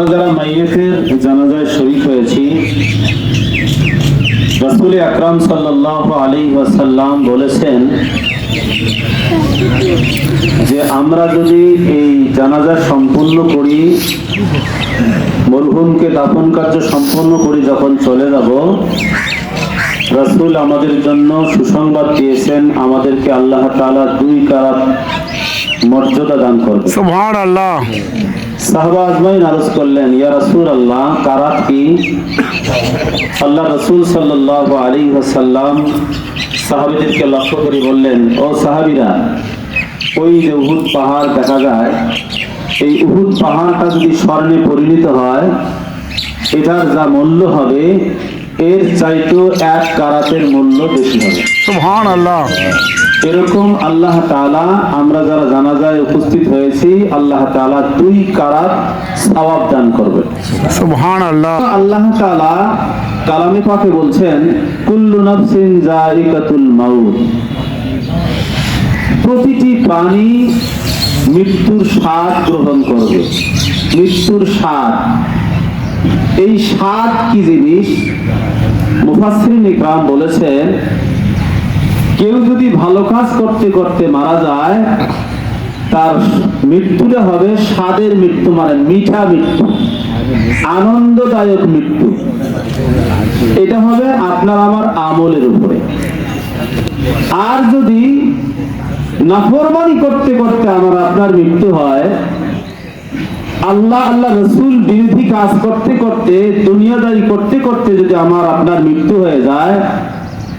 আমরা যারা মাইয়েতের জানাজায় শরীক হয়েছি, রাসূল আকরাম সাল্লাল্লাহু আলাইহি ওয়াসাল্লাম বলেছেন যে আমরা যদি এই জানাজা সম্পূর্ণ করি, মরহুমকে দাফন কার্য সম্পন্ন করি যখন চলে যাব, রাসূল আমাদের জন্য সুসংবাদ দিয়েছেন, আমাদেরকে আল্লাহ তাআলা দুই কারাত মর্যাদা দান করবে। সুবহান আল্লাহ সাহবা আজমাইন আরজ করলেন ইয়া রাসূল আল্লাহ কারাত কি? আল্লাহ রসুল সাল্লাল্লাহু আলাইহি ওয়াসাল্লাম সাহাবীদেরকে লক্ষ্য করে বললেন ও সাহাবীরা ওই যে উহুদ পাহাড় দেখা যায় এই উহুদ পাহাড়টা যদি স্বর্ণে পরিণত হয় এটার যা মূল্য হবে এর চাইতেও এক কারাতের মূল্য বেশি হবে। সুবহান আল্লাহ এরকম আল্লাহ আমরা যারা জানাজায় উপস্থিত হয়েছি আল্লাহ দুই কারাত সওয়াব দান করবে আল্লাহ কালামে পাকে বলছেন কুল্লু নাফসিন জাইকাতুল মাউত। প্রতিটি প্রাণী মৃত্যুর স্বাদ গ্রহণ করবে। মৃত্যুর স্বাদ। এই স্বাদ কি জিনিস? মুফাসসিরিন ইকরাম বলেছেন কেউ যদি ভালো কাজ করতে করতে মারা যায়, তার মৃত্যুটা হবে স্বাদের মৃত্যু মানে মিঠা মৃত্যু, আনন্দদায়ক মৃত্যু। এটা হবে আপনার আমার আমলের উপরে। আর যদি নাফরমানি করতে করতে আমার আপনার মৃত্যু হয়, আল্লাহ আল্লাহ রসুল বিরোধী কাজ করতে করতে, দুনিয়াদারি করতে করতে যদি আমার আপনার মৃত্যু হয়ে যায়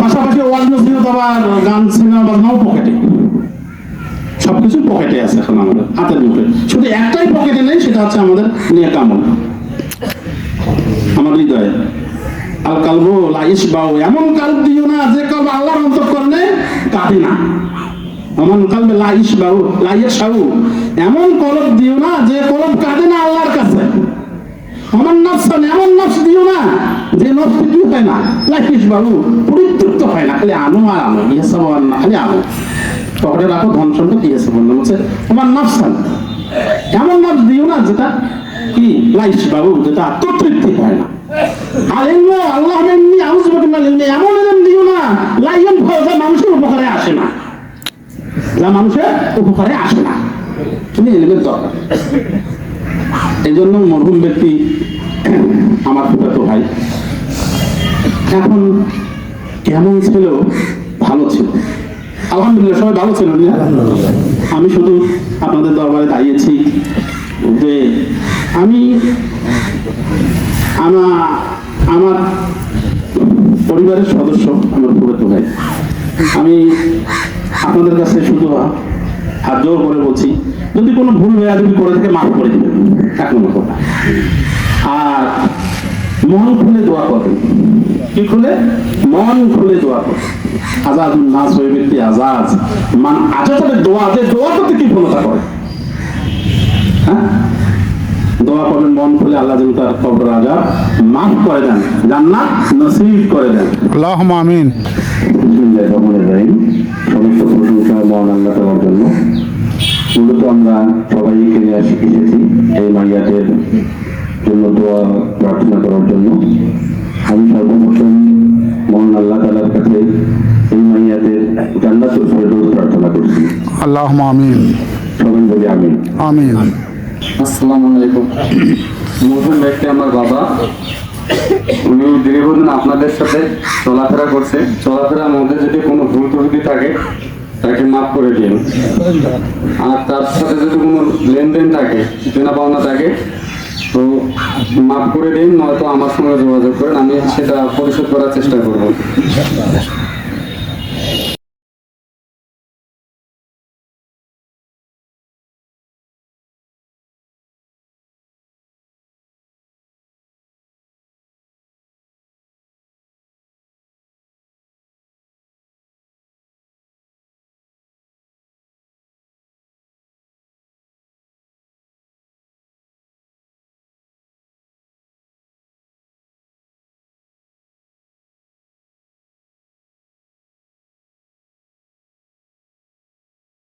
পাশাপাশি নসিহত আবার গান, সিনেমা, বাজনাও পকেটে। সবকিছু পকেটে আছে এখন আমাদের, হাতের মুখে শুধু একটাই পকেটে নেই, সেটা হচ্ছে আমাদের হৃদয়ে বাউ এমন কাল দিও না, যে কল আল্লাহর অন্তর করলে কাঁদে না এমন লাইস বাউ এমন কলব দিও না, যে কলব কাঁদে না আল্লাহর কাছে। আমার নফসান এমন নফস দিও না, যে নফস হয় না। লাইস বাবু পরিতৃপ্ত হয় না, খালি আনো আর আনো, ইহাসাব না, খালি আনো। পকেটে রাখো, ধন সম্পদ, ইহাসাব বললাম হচ্ছে আমার নফসান এমন নফস দিও না যেটা কি, লাইস বাবু, যেটা আত্মতৃপ্তি হয় না। এই জন্য মরহুম ব্যক্তি, আমার ফুটাতো ভাই, এখন কেমন ছিল ভালো ছিল? আলহামদুলিল্লাহ, সবাই ভালো ছিল আমি শুধু আপনাদের দরবারে দাঁড়িয়েছি যে আমি আমার আমার পরিবারের সদস্য আমার ফুটাতো ভাই আমি আপনাদের কাছে শুধু হাত জোর করে বলছি, যদি কোনো ভুল হয়ে যদি করে থেকে, মাফ করে দেবেন। এক নম্বর কথা। আর মন খুলে দোয়া করবেন কি খুলে? মন খুলে দোয়া করবেন আজাদ নাচ ওই ব্যক্তি আজাদ। মান আজাদের দোয়া যে দোয়া করতে কি ভূমিকা করে? হ্যাঁ? দোয়া করবেন মন খুলে আল্লাহ যেন তার কবর আজাদ মাফ করে দেন জান্নাত নসিব করে দেন। আল্লাহুম্মা আমিন। বিসমিল্লাহির রহমানির রহিম। সমস্ত প্রশংসা মহান আল্লাহ তাআলার জন্য। মূলত আমরা সবাই এখানে এসেছি এই মাইয়াদের জন্য দোয়া প্রার্থনা করার জন্য। আমি সর্বপ্রথম মহান আল্লাহ তাআলার কাছে এই মাইয়াদের জান্নাতুল ফেরদৌস প্রার্থনা করছি। আল্লাহুম্মা আমিন। সবাই বলি আমিন। আমিন। আসসালামু আলাইকুম। মরহুম ব্যক্তি আমার বাবা। উনি দীর্ঘদিন আপনাদের সাথে চলাফেরা করছে। চলাফেরার মধ্যে যদি কোনো ভুল ত্রুটি থাকে তাকে মাফ করে দিন। আর তার সাথে যদি কোনো লেনদেন থাকে দেনা পাওনা থাকে তো মাফ করে দিন, নয়তো আমার সঙ্গে যোগাযোগ করেন, আমি সেটা পরিশোধ করার চেষ্টা করব।